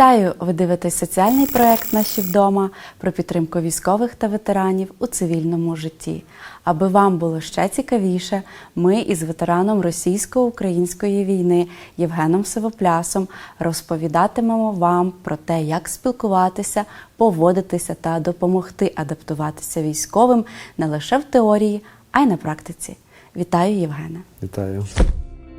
Вітаю! Ви дивитесь соціальний проект Наші вдома про підтримку військових та ветеранів у цивільному житті. Аби вам було ще цікавіше, ми із ветераном російсько-української війни Євгеном Сивоплясом розповідатимемо вам про те, як спілкуватися, поводитися та допомогти адаптуватися військовим не лише в теорії, а й на практиці. Вітаю, Євгене! Вітаю.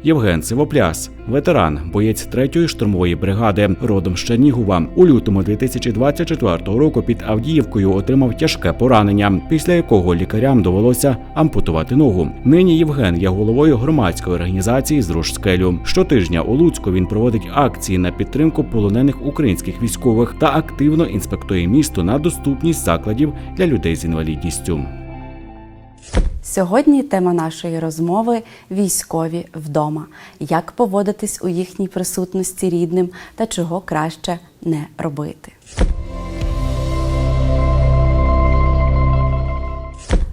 Євген Сивопляс, ветеран, боєць 3-ї штурмової бригади, родом з Чернігова. У лютому 2024 року під Авдіївкою отримав тяжке поранення, після якого лікарям довелося ампутувати ногу. Нині Євген є головою громадської організації «Зруш скелю». Щотижня у Луцьку він проводить акції на підтримку полонених українських військових та активно інспектує місто на доступність закладів для людей з інвалідністю. Сьогодні тема нашої розмови військові вдома. Як поводитись у їхній присутності рідним та чого краще не робити.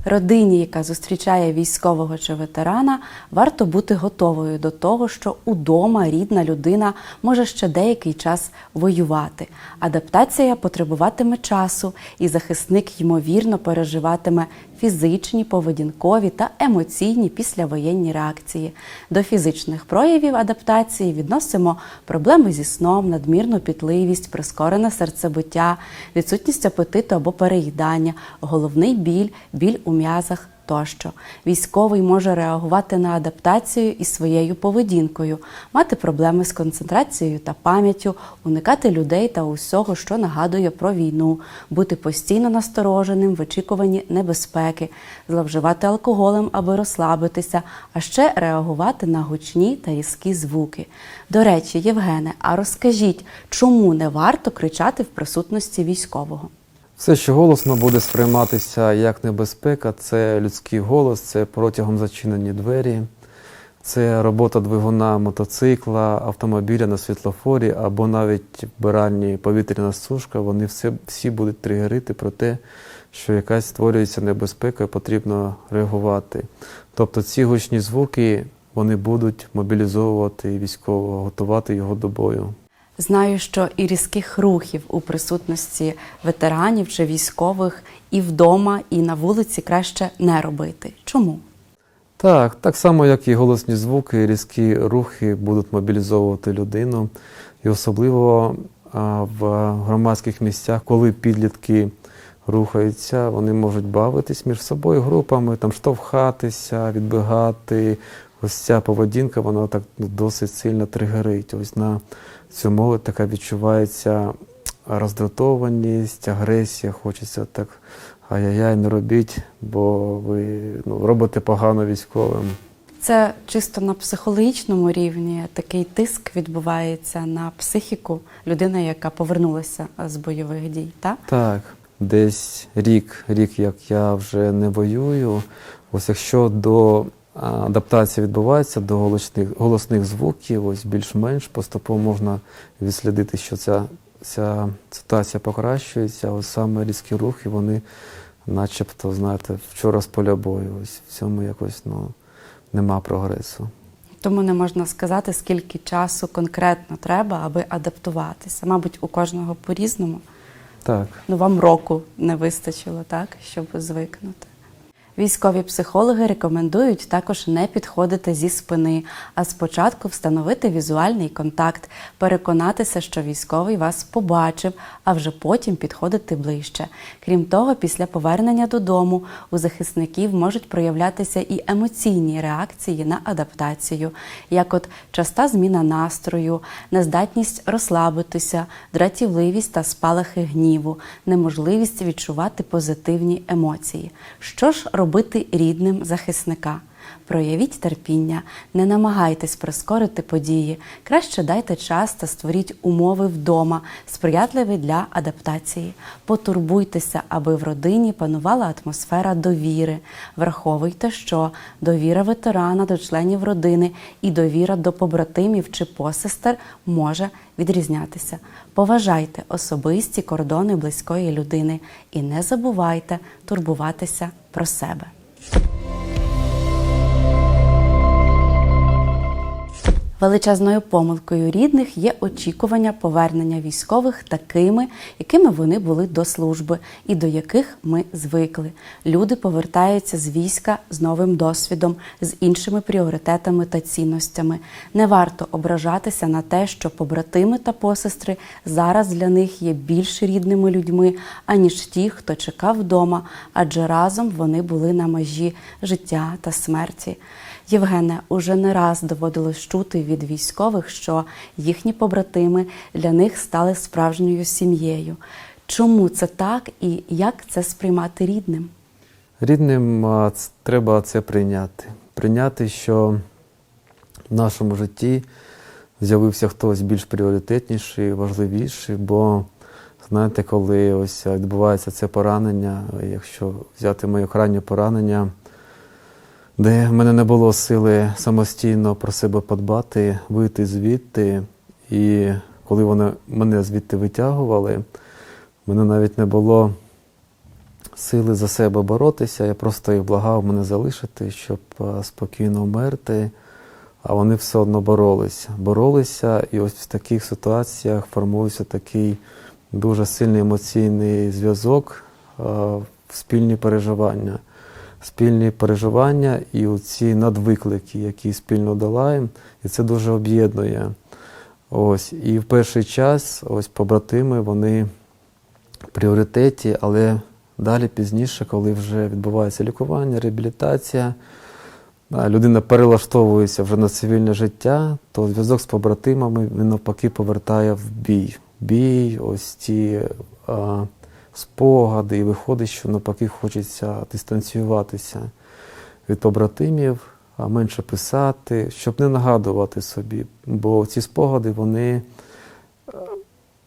Родині, яка зустрічає військового чи ветерана, варто бути готовою до того, що удома рідна людина може ще деякий час воювати. Адаптація потребуватиме часу, і захисник ймовірно переживатиме фізичні, поведінкові та емоційні післявоєнні реакції. До фізичних проявів адаптації відносимо проблеми зі сном, надмірну пітливість, прискорене серцебиття, відсутність апетиту або переїдання, головний біль, біль у м'язах. Тощо військовий може реагувати на адаптацію і своєю поведінкою, мати проблеми з концентрацією та пам'яттю, уникати людей та усього, що нагадує про війну, бути постійно настороженим в очікуванні небезпеки, зловживати алкоголем, аби розслабитися, а ще реагувати на гучні та різкі звуки. До речі, Євгене, а розкажіть, чому не варто кричати в присутності військового? Все, що голосно буде сприйматися як небезпека, це людський голос, це протягом зачинені двері, це робота двигуна мотоцикла, автомобіля на світлофорі або навіть вбиральні повітряна сушка. Вони все, всі будуть тригерити про те, що якась створюється небезпека і потрібно реагувати. Тобто ці гучні звуки вони будуть мобілізовувати військового, готувати його до бою. Знаю, що і різких рухів у присутності ветеранів чи військових і вдома, і на вулиці краще не робити. Чому? Так, так само, як і голосні звуки, різкі рухи будуть мобілізовувати людину. І особливо в громадських місцях, коли підлітки рухаються, вони можуть бавитись між собою групами, там штовхатися, відбігати. Ось ця поведінка, вона так досить сильно тригерить. Ось на цю молодь така відчувається роздратованість, агресія, хочеться так ай-яй-яй, не робіть, бо ви ну, робите погано військовим. Це чисто на психологічному рівні такий тиск відбувається на психіку людини, яка повернулася з бойових дій. Так? Так, десь рік, рік, як я вже не воюю. Ось якщо до а, адаптації відбувається до голосних, голосних звуків, ось більш-менш поступово можна відслідити, що ця, ця ситуація покращується. Ось саме різкі рухи, вони начебто, знаєте, вчора з поля бою. Ось в цьому якось ну, нема прогресу. Тому не можна сказати, скільки часу конкретно треба, аби адаптуватися. Мабуть, у кожного по-різному. Так. Ну, вам року не вистачило, так, щоб звикнути. Військові психологи рекомендують також не підходити зі спини, а спочатку встановити візуальний контакт, переконатися, що військовий вас побачив, а вже потім підходити ближче. Крім того, після повернення додому у захисників можуть проявлятися і емоційні реакції на адаптацію, як от часта зміна настрою, нездатність розслабитися, дратівливість та спалахи гніву, неможливість відчувати позитивні емоції. Що ж робити рідним захисника? Проявіть терпіння, не намагайтесь прискорити події. Краще дайте час та створіть умови вдома, сприятливі для адаптації. Потурбуйтеся, аби в родині панувала атмосфера довіри. Враховуйте, що довіра ветерана до членів родини і довіра до побратимів чи посестер може відрізнятися. Поважайте особисті кордони близької людини і не забувайте турбуватися про себе. Величезною помилкою рідних є очікування повернення військових такими, якими вони були до служби, і до яких ми звикли. Люди повертаються з війська з новим досвідом, з іншими пріоритетами та цінностями. Не варто ображатися на те, що побратими та посестри зараз для них є більш рідними людьми, аніж ті, хто чекав вдома, адже разом вони були на межі життя та смерті. Євгене, уже не раз доводилось чути від військових, що їхні побратими для них стали справжньою сім'єю. Чому це так і як це сприймати рідним? Рідним треба це прийняти. Прийняти, що в нашому житті з'явився хтось більш пріоритетніший, важливіший, бо знаєте, коли ось відбувається це поранення, якщо взяти моє крайнє поранення, де в мене не було сили самостійно про себе подбати, вийти звідти, і коли вони мене звідти витягували, мене навіть не було сили за себе боротися. Я просто їх благав мене залишити, щоб е, спокійно вмерти. А вони все одно боролися. Боролися, і ось в таких ситуаціях формується такий дуже сильний емоційний зв'язок, е, спільні переживання. Спільні переживання і оці надвиклики, які спільно долаємо, і це дуже об'єднує. Ось. І в перший час ось побратими, вони в пріоритеті, але далі пізніше, коли вже відбувається лікування, реабілітація, людина перелаштовується вже на цивільне життя, то зв'язок з побратимами він навпаки повертає в бій. Бій, ось ці а, спогади, і виходить, що навпаки хочеться дистанціюватися від побратимів, а менше писати, щоб не нагадувати собі. Бо ці спогади, вони е,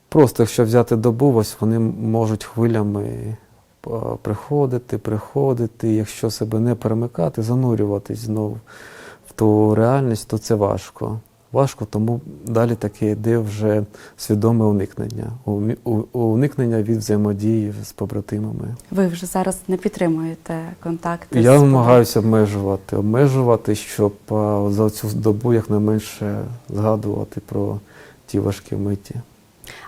просто, якщо взяти добу, ось вони можуть хвилями е, приходити, приходити. Якщо себе не перемикати, занурюватись знову в ту реальність, то це важко. Важко, тому далі таке йде вже свідоме уникнення. Уникнення від взаємодії з побратимами. Ви вже зараз не підтримуєте контакти? Я з намагаюся обмежувати, обмежувати, щоб за цю добу якнайменше згадувати про ті важкі миті.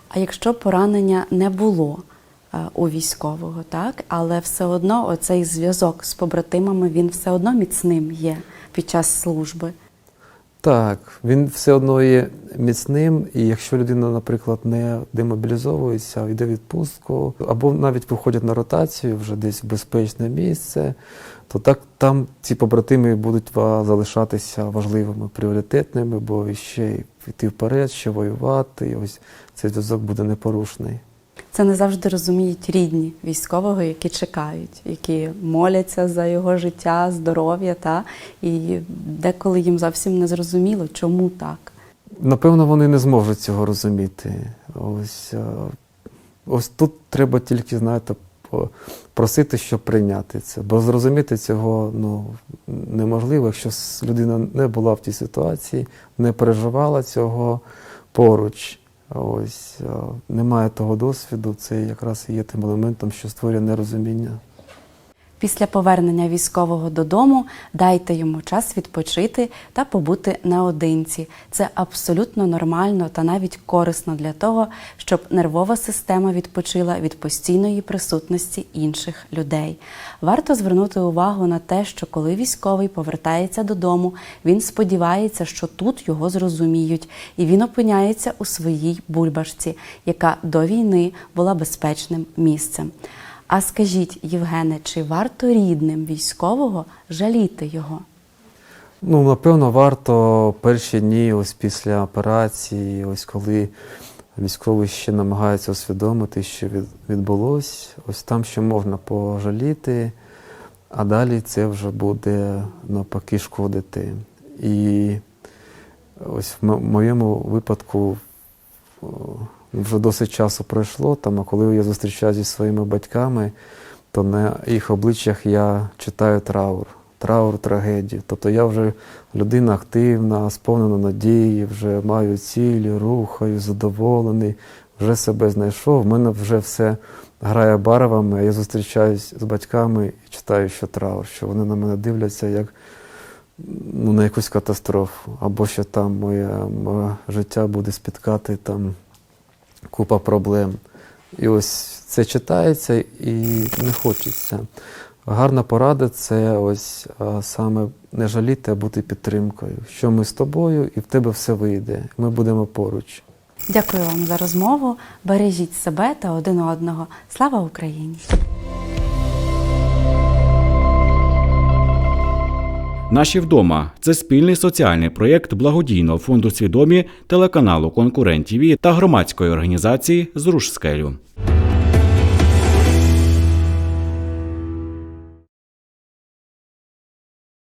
А якщо поранення не було е, у військового, так але все одно оцей зв'язок з побратимами він все одно міцним є під час служби. Так, він все одно є міцним, і якщо людина, наприклад, не демобілізовується, йде в відпустку, або навіть виходять на ротацію вже десь в безпечне місце, то так там ці побратими будуть залишатися важливими, пріоритетними, бо ще йти вперед, ще воювати, і ось цей зв'язок буде непорушний. Це не завжди розуміють рідні військового, які чекають, які моляться за його життя, здоров'я, та і деколи їм зовсім не зрозуміло, чому так. Напевно, вони не зможуть цього розуміти. Ось, е, ось тут треба тільки, знаєте, просити, щоб прийняти це. Бо зрозуміти цього ну, неможливо, якщо людина не була в тій ситуації, не переживала цього поруч. Ось е, немає того досвіду, це якраз і є тим елементом, що створює нерозуміння. Після повернення військового додому дайте йому час відпочити та побути наодинці. Це абсолютно нормально та навіть корисно для того, щоб нервова система відпочила від постійної присутності інших людей. Варто звернути увагу на те, що коли військовий повертається додому, він сподівається, що тут його зрозуміють, і він опиняється у своїй бульбашці, яка до війни була безпечним місцем. А скажіть, Євгене, чи варто рідним військового жаліти його? Ну, напевно, варто перші дні, ось після операції, ось коли військовий ще намагається усвідомити, що від, відбулось, ось там ще можна пожаліти, а далі це вже буде навпаки шкодити. І ось в моєму випадку вже досить часу пройшло, там, а коли я зустрічаюся зі своїми батьками, то на їх обличчях я читаю траур, траур, трагедію. Тобто я вже людина активна, сповнена надії, вже маю цілі, рухаю, задоволений, вже себе знайшов. В мене вже все грає барвами, а я зустрічаюсь з батьками і читаю, що траур, що вони на мене дивляться як ну, на якусь катастрофу, або що там моє, моє життя буде спіткати там купа проблем. І ось це читається і не хочеться. Гарна порада це ось саме не жаліти, а бути підтримкою. Що ми з тобою, і в тебе все вийде. Ми будемо поруч. Дякую вам за розмову. Бережіть себе та один одного. Слава Україні! Наші вдома це спільний соціальний проєкт благодійного фонду свідомі телеканалу Конкурент ТІВІ та громадської організації Зруш скелю.